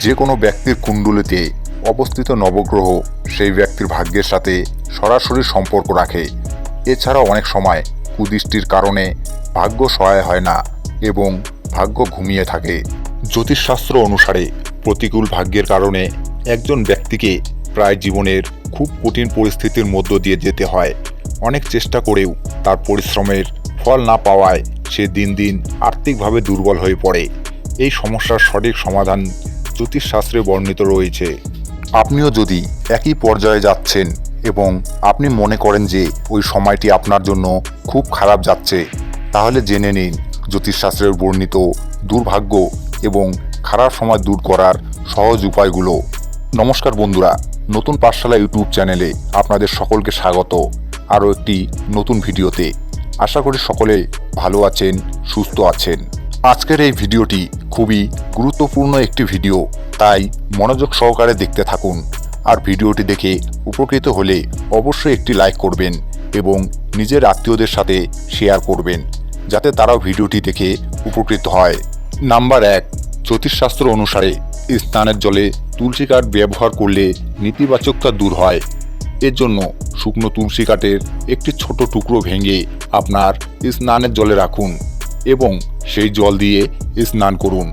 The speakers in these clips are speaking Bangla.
যে কোনো ব্যক্তির কুণ্ডলিতে অবস্থিত নবগ্রহ সেই ব্যক্তির ভাগ্যের সাথে সরাসরি সম্পর্ক রাখে। এছাড়াও অনেক সময় কুদৃষ্টির কারণে ভাগ্য সহায় হয় না এবং ভাগ্য ঘুমিয়ে থাকে। জ্যোতিষশাস্ত্র অনুসারে প্রতিকূল ভাগ্যের কারণে একজন ব্যক্তিকে প্রায় জীবনের খুব কঠিন পরিস্থিতির মধ্য দিয়ে যেতে হয়। অনেক চেষ্টা করেও তার পরিশ্রমের ফল না পাওয়ায় সে দিন দিন আর্থিকভাবে দুর্বল হয়ে পড়ে। এই সমস্যার সঠিক সমাধান জ্যোতিষশাস্ত্রে বর্ণিত রয়েছে, আপনিও যদি একই পর্যায়ে যাচ্ছেন এবং আপনি মনে করেন যে ওই সময়টি আপনার জন্য খুব খারাপ যাচ্ছে, তাহলে জেনে নিন জ্যোতিষশাস্ত্রের বর্ণিত দুর্ভাগ্য এবং খারাপ সময় দূর করার সহজ উপায়গুলো। নমস্কার বন্ধুরা, নতুন পাঠশালা ইউটিউব চ্যানেলে আপনাদের সকলকে স্বাগত। আরও একটি নতুন ভিডিওতে। আশা করি সকলে ভালো আছেন, সুস্থ আছেন। আজকের এই ভিডিওটি খুবই গুরুত্বপূর্ণ একটি ভিডিও, তাই মনোযোগ সহকারে দেখতে থাকুন। আর ভিডিওটি দেখে উপকৃত হলে অবশ্যই একটি লাইক করবেন এবং নিজের আত্মীয়দের সাথে শেয়ার করবেন, যাতে তারাও ভিডিওটি দেখে উপকৃত হয়। নাম্বার এক, জ্যোতিষশাস্ত্র অনুসারে স্নানের জলে তুলসী কাঠ ব্যবহার করলে নেতিবাচকতা দূর হয়। এর জন্য শুকনো তুলসী কাঠের একটি ছোট টুকরো ভেঙে আপনার স্নানের জলে রাখুন এবং সেই জল দিয়ে স্নান করুন।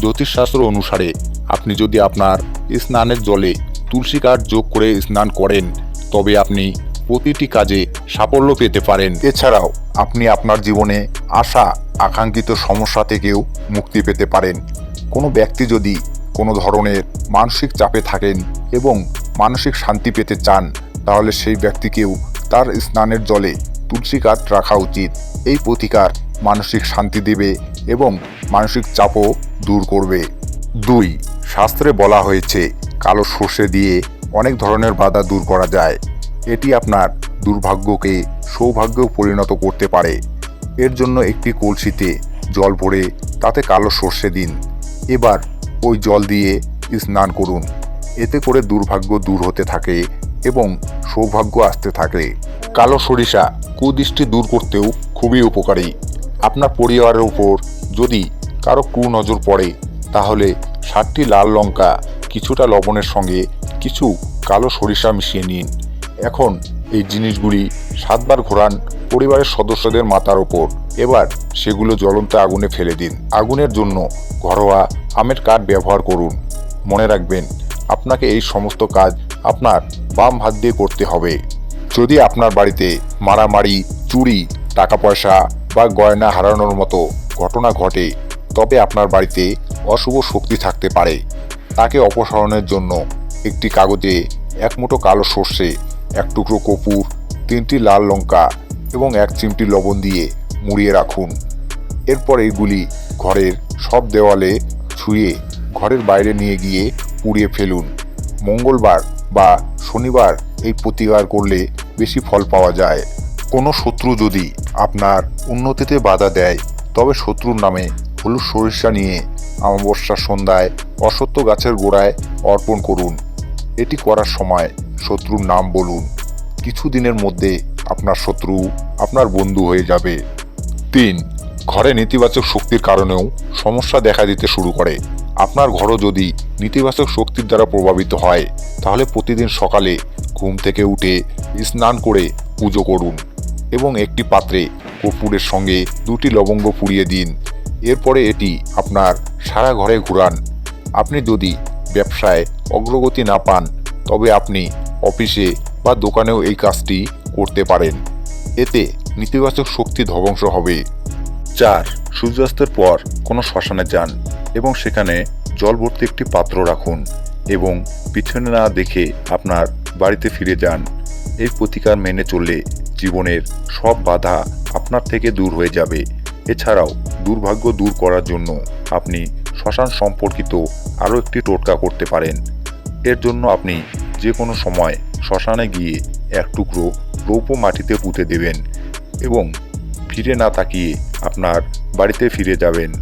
জ্যোতিষশাস্ত্র অনুসারে আপনি যদি আপনার স্নানের জলে তুলসী কাঠ যোগ করে স্নান করেন, তবে আপনি প্রতিটি কাজে সাফল্য পেতে পারেন। এছাড়াও আপনি আপনার জীবনে আসা আকাঙ্ক্ষিত সমস্যা থেকেও মুক্তি পেতে পারেন। কোনো ব্যক্তি যদি কোনো ধরনের মানসিক চাপে থাকেন এবং মানসিক শান্তি পেতে চান, তাহলে সেই ব্যক্তিকেও তার স্নানের জলে তুলসী কাঠ রাখা উচিত। এই প্রতিকার মানসিক শান্তি দেবে এবং মানসিক চাপও দূর করবে। দুই, শাস্ত্রে বলা হয়েছে, কালো সর্ষে দিয়ে অনেক ধরনের বাধা দূর করা যায়। এটি আপনার দুর্ভাগ্যকে সৌভাগ্যেও পরিণত করতে পারে। এর জন্য একটি কলসিতে জল ভরে তাতে কালো সর্ষে দিন। এবার ওই জল দিয়ে স্নান করুন। এতে করে দুর্ভাগ্য দূর হতে থাকে এবং সৌভাগ্য আসতে থাকে। কালো সরিষা কুদৃষ্টি দূর করতেও খুবই উপকারী। আপনার পরিবারের উপর যদি কারও কুনজর পড়ে, তাহলে ষাটটি লাল লঙ্কা, কিছুটা লবণের সঙ্গে কিছু কালো সরিষা মিশিয়ে নিন। এখন এই জিনিসগুলি সাতবার ঘোরান পরিবারের সদস্যদের মাথার ওপর এবার সেগুলো জ্বলন্ত আগুনে ফেলে দিন। আগুনের জন্য ঘরোয়া আমের কাঠ ব্যবহার করুন। মনে রাখবেন, আপনাকে এই সমস্ত কাজ আপনার বাম হাত দিয়ে করতে হবে। যদি আপনার বাড়িতে মারামারি, চুরি, টাকা পয়সা বা গয়না হারানোর মতো ঘটনা ঘটে, তবে আপনার বাড়িতে অশুভ শক্তি থাকতে পারে। তাকে অপসারণের জন্য একটি কাগজে এক মুঠো কালো সর্ষে, এক টুকরো কপুর, তিনটি লাল লঙ্কা এবং এক চিমটি লবণ দিয়ে মুড়িয়ে রাখুন। এরপর এগুলি ঘরের সব দেওয়ালে ছুঁয়ে ঘরের বাইরে নিয়ে গিয়ে পুড়িয়ে ফেলুন। মঙ্গলবার বা শনিবার এই প্রতিকার করলে বেশি ফল পাওয়া যায়। কোনো শত্রু যদি আপনার উন্নতিতে বাধা দেয়। তবে শত্রুর নামে হলুদ সরিষা নিয়ে অমাবস্যার সন্ধ্যায় অসত্য গাছের গোড়ায় অর্পণ করুন। এটি করার সময় শত্রুর নাম বলুন। কিছু দিনের মধ্যে আপনার শত্রু আপনার বন্ধু হয়ে যাবে। তিন, ঘরে নেতিবাচক শক্তির কারণেও সমস্যা দেখা দিতে শুরু করে। আপনার ঘরও যদি নেতিবাচক শক্তির দ্বারা প্রভাবিত হয়, তাহলে প্রতিদিন সকালে ঘুম থেকে উঠে স্নান করে পুজো করুন। এবং একটি পাত্রে কর্পূরের সঙ্গে দুটি লবঙ্গ পুড়িয়ে দিন। এরপরে এটি আপনার সারা ঘরে ঘুরান। আপনি যদি ব্যবসায় অগ্রগতি না পান, তবে আপনি অফিসে বা দোকানেও এই কাজটি করতে পারেন। এতে নেতিবাচক শক্তি ধ্বংস হবে। চার, সূর্যাস্তের পর কোনো শ্মশানে যান এবং সেখানে জল ভর্তি একটি পাত্র রাখুন এবং পিছনে না দেখে আপনার বাড়িতে ফিরে যান। এই প্রতিকার মেনে চললে জীবনের সব বাধা আপনার থেকে দূর হয়ে যাবে। এছাড়াও দুর্ভাগ্য দূর করার জন্য আপনি শ্মশান সম্পর্কিত আরও একটি টোটকা করতে পারেন। এর জন্য আপনি যে কোনো সময় শ্মশানে গিয়ে এক টুকরো রৌপ্য মাটিতে পুঁতে দেবেন এবং ফিরে না তাকিয়ে আপনার বাড়িতে ফিরে যাবেন।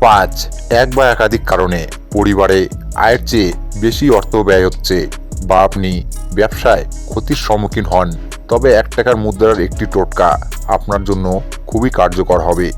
পাঁচ, এক বা একাধিক কারণে পরিবারে আয়ের চেয়ে বেশি অর্থ ব্যয় হচ্ছে। বা আপনি ব্যবসায় ক্ষতির সম্মুখীন হন, তবে এক টাকার মুদ্রার একটি টোটকা আপনার জন্য খুবই কার্যকর হবে।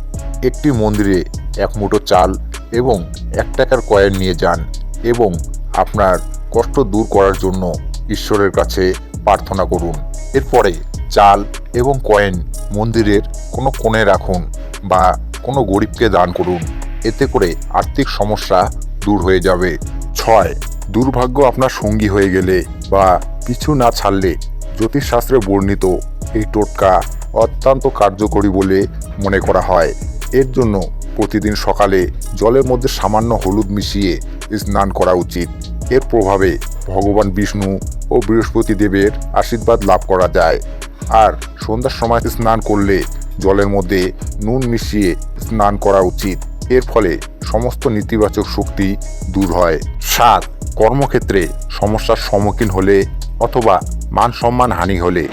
একটি মন্দিরে এক মুঠো চাল এবং এক টাকার কয়েন নিয়ে যান এবং আপনার কষ্ট দূর করার জন্য ঈশ্বরের কাছে প্রার্থনা করুন। এরপরে চাল এবং কয়েন মন্দিরের কোনো কোণে রাখুন বা কোনো গরিবকে দান করুন। এতে করে আর্থিক সমস্যা দূর হয়ে যাবে। ছয় দুর্ভাগ্য আপনার সঙ্গী হয়ে গেলে বা পিছু না ছাড়লে জ্যোতিষশাস্ত্রে বর্ণিত এই টোটকা অত্যন্ত কার্যকরী বলে মনে করা হয়। এর জন্য প্রতিদিন সকালে জলের মধ্যে সামান্য হলুদ মিশিয়ে স্নান করা উচিত। এর প্রভাবে ভগবান বিষ্ণু ও বৃহস্পতি দেবের আশীর্বাদ লাভ করা যায়। আর সন্ধ্যার সময় স্নান করলে জলের মধ্যে নুন মিশিয়ে স্নান করা উচিত। এর ফলে সমস্ত নেতিবাচক শক্তি দূর হয়। সাত, কর্মক্ষেত্রে সমস্যার সম্মুখীন হলে অথবা মান সম্মান হানি হলে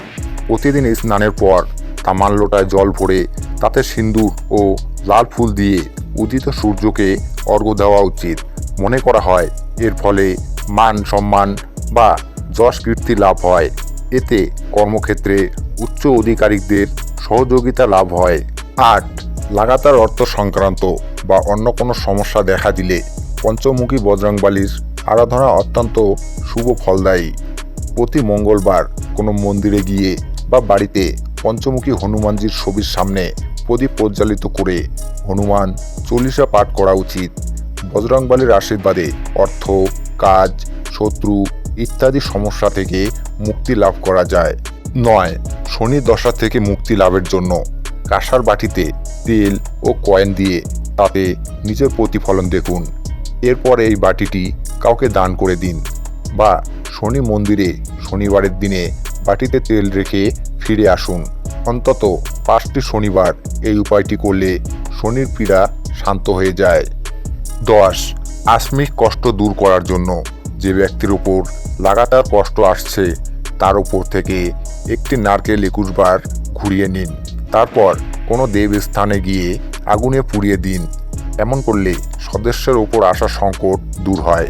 প্রতিদিন স্নানের পর তামান লোটায় জল ভরে তাতে সিন্দুর ও লাল ফুল দিয়ে উদিত সূর্যকে অর্ঘ্য দেওয়া উচিত। মনে করা হয়, এর ফলে মান সম্মান বা যশ কীর্তি লাভ হয়। এতে কর্মক্ষেত্রে উচ্চ অধিকারিকদের সহযোগিতা লাভ হয়। আট, লাগাতার অর্থ সংক্রান্ত। বা অন্য কোনো সমস্যা দেখা দিলে পঞ্চমুখী বজরংবালির আরাধনা অত্যন্ত শুভ ফলদায়ী। প্রতি মঙ্গলবার কোনো মন্দিরে গিয়ে বা বাড়িতে পঞ্চমুখী হনুমানজির ছবির সামনে প্রদীপ প্রজ্বালিত করে হনুমান চল্লিশা পাঠ করা উচিত। বজরংবালির আশীর্বাদে অর্থ, কাজ, শত্রু ইত্যাদি সমস্যা থেকে মুক্তি লাভ করা যায়। নয়, শনি দশা থেকে মুক্তি লাভের জন্য কাঁসার বাটিতে তেল ও কয়েন দিয়ে তাতে নিজের প্রতিফলন দেখুন। এরপর এই বাটিটি কাউকে দান করে দিন বা শনি মন্দিরে শনিবারের দিনে বাটিতে তেল রেখে ফিরে আসুন। অন্তত পাঁচটি শনিবার এই উপায়টি করলে শনির পীড়া শান্ত হয়ে যায়। দশ, আসমিক কষ্ট দূর করার জন্য যে ব্যক্তির উপর লাগাতার কষ্ট আসছে, তার উপর থেকে একটি নারকেল একুশ বার ঘুরিয়ে নিন। তারপর কোনো দেবস্থানে গিয়ে আগুনে পুড়িয়ে দিন। এমন করলে সদস্যের ওপর আসা সংকট দূর হয়।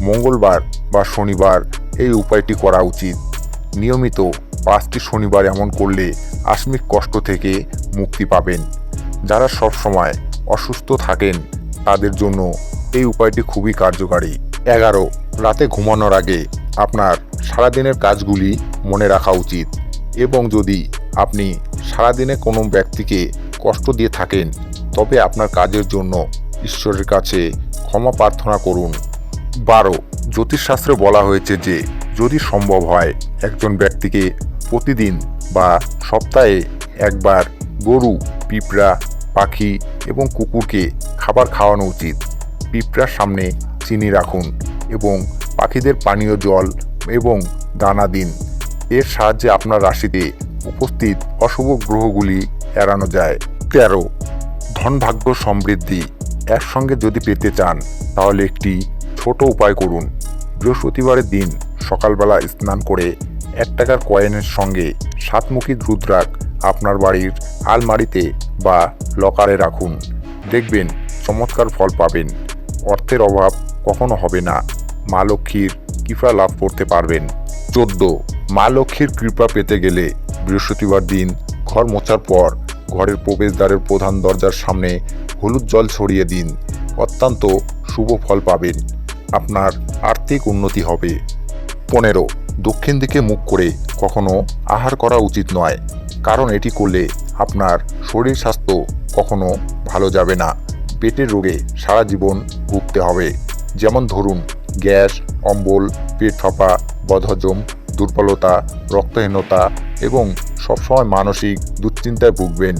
মঙ্গলবার বা শনিবার এই উপায়টি করা উচিত। নিয়মিত পাঁচটি শনিবার এমন করলে আসমিক কষ্ট থেকে মুক্তি পাবেন। যারা সবসময় অসুস্থ থাকেন, তাদের জন্য এই উপায়টি খুবই কার্যকারী। এগারো, রাতে ঘুমানোর আগে আপনার সারাদিনের কাজগুলি মনে রাখা উচিত। এবং যদি আপনি সারাদিনে কোনো ব্যক্তিকে কষ্ট দিয়ে থাকেন, তবে আপনার কাজের জন্য ঈশ্বরের কাছে ক্ষমা প্রার্থনা করুন। বারো, জ্যোতিষশাস্ত্রে বলা হয়েছে যে, যদি সম্ভব হয়, একজন ব্যক্তিকে প্রতিদিন বা সপ্তাহে একবার গরু, পিঁপড়া, পাখি এবং কুকুরকে খাবার খাওয়ানো উচিত। পিঁপড়ার সামনে চিনি রাখুন এবং পাখিদের পানীয় জল এবং দানা দিন। এর সাহায্যে আপনার রাশিতে উপস্থিত অশুভ গ্রহগুলি এড়ানো যায়। তেরো, ধন ভাগ্য সমৃদ্ধি। একসঙ্গে যদি পেতে চান, তাহলে একটি ছোট উপায় করুন। বৃহস্পতিবারের দিন সকালবেলা স্নান করে এক টাকার কয়েনের সঙ্গে সাতমুখী রুদ্রাক আপনার বাড়ির আলমারিতে বা লকারে রাখুন। দেখবেন চমৎকার ফল পাবেন। অর্থের অভাব কখনো হবে না। মা লক্ষ্মীর কৃপা লাভ করতে পারবেন। চোদ্দ, মা লক্ষ্মীর কৃপা পেতে গেলে বৃহস্পতিবার দিন ঘর মোছার পর ঘরের প্রবেশদ্বারের প্রধান দরজার সামনে হলুদ জল ছড়িয়ে দিন। অত্যন্ত শুভ ফল পাবেন। আপনার আর্থিক উন্নতি হবে। পনেরো, দক্ষিণ দিকে মুখ করে কখনো আহার করা উচিত নয়, কারণ এটি করলে আপনার শরীর স্বাস্থ্য কখনো ভালো যাবে না। পেটের রোগে সারা জীবন ভুগতে হবে। যেমন ধরুন, গ্যাস, অম্বল, পেট ফাঁপা, বদহজম দুর্বলতা রক্তহীনতা এবং সবসময় মানসিক দুশ্চিন্তায় ভুগবেন।